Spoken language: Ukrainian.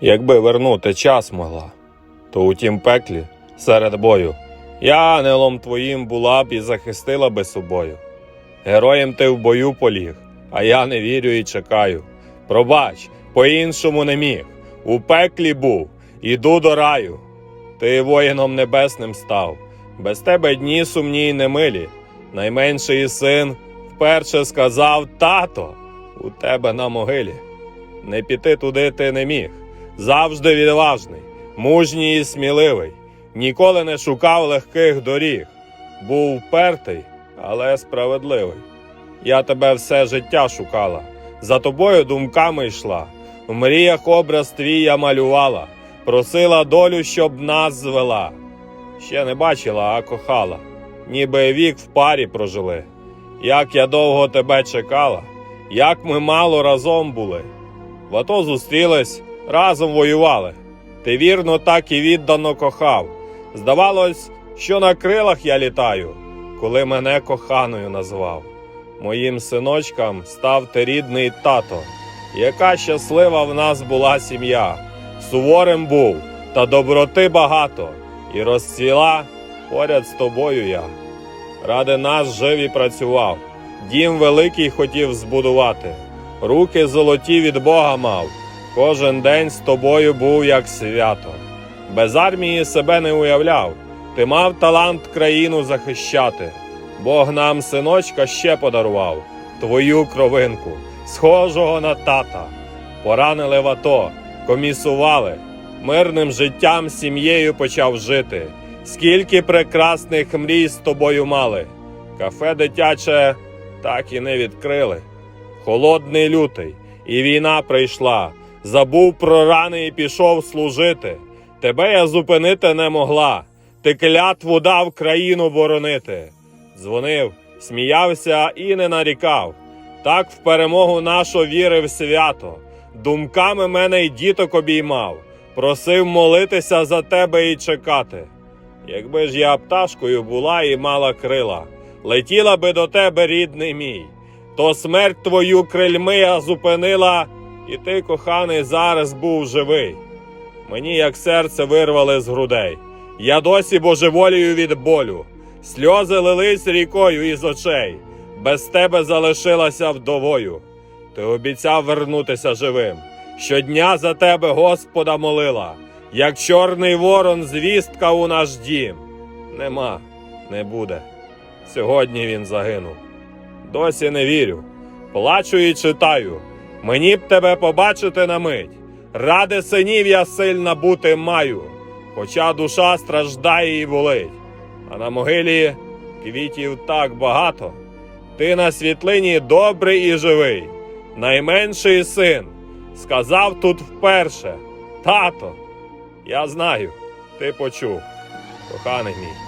Якби вернути час могла, то у тім пеклі серед бою я ангелом твоїм була б і захистила би собою. Героєм ти в бою поліг, а я не вірю і чекаю. Пробач, по-іншому не міг. У пеклі був, іду до раю. Ти воїном небесним став, без тебе дні сумні й немилі. Найменший син вперше сказав тато, у тебе на могилі. Не піти туди ти не міг. Завжди відважний, мужній і сміливий, ніколи не шукав легких доріг. Був впертий, але справедливий. Я тебе все життя шукала, за тобою думками йшла. В мріях образ твій я малювала, просила долю, щоб нас звела. Ще не бачила, а кохала, ніби вік в парі прожили. Як я довго тебе чекала, як ми мало разом були. В АТО зустрілись, разом воювали. Ти вірно так і віддано кохав. Здавалось, що на крилах я літаю, коли мене коханою назвав. Моїм синочкам став ти рідний тато. Яка щаслива в нас була сім'я. Суворим був, та доброти багато, і розцвіла поряд з тобою я. Ради нас жив і працював, дім великий хотів збудувати, руки золоті від Бога мав, кожен день з тобою був як свято. Без армії себе не уявляв, ти мав талант країну захищати. Бог нам синочка ще подарував, твою кровинку, схожого на тата. Поранили в АТО, комісували, мирним життям сім'єю почав жити. Скільки прекрасних мрій з тобою мали. Кафе дитяче так і не відкрили. Холодний лютий, і війна прийшла. Забув про рани і пішов служити. Тебе я зупинити не могла. Ти клятву дав країну боронити. Дзвонив, сміявся і не нарікав. Так в перемогу нашу вірив свято. Думками мене й діток обіймав. Просив молитися за тебе і чекати. Якби ж я пташкою була і мала крила, летіла би до тебе, рідний мій, то смерть твою крильми я зупинила, і ти, коханий, зараз був живий. Мені як серце вирвали з грудей. Я досі божеволію від болю. Сльози лились рікою із очей. Без тебе залишилася вдовою. Ти обіцяв вернутися живим. Щодня за тебе Господа молила, як чорний ворон, звістка у наш дім. Нема, не буде. Сьогодні він загинув. Досі не вірю. Плачу і читаю. Мені б тебе побачити на мить. Ради синів я сильна бути маю, хоча душа страждає і болить. А на могилі квітів так багато. Ти на світлині добрий і живий, найменший син. Сказав тут вперше, тато, я знаю, ти почув, коханий мій.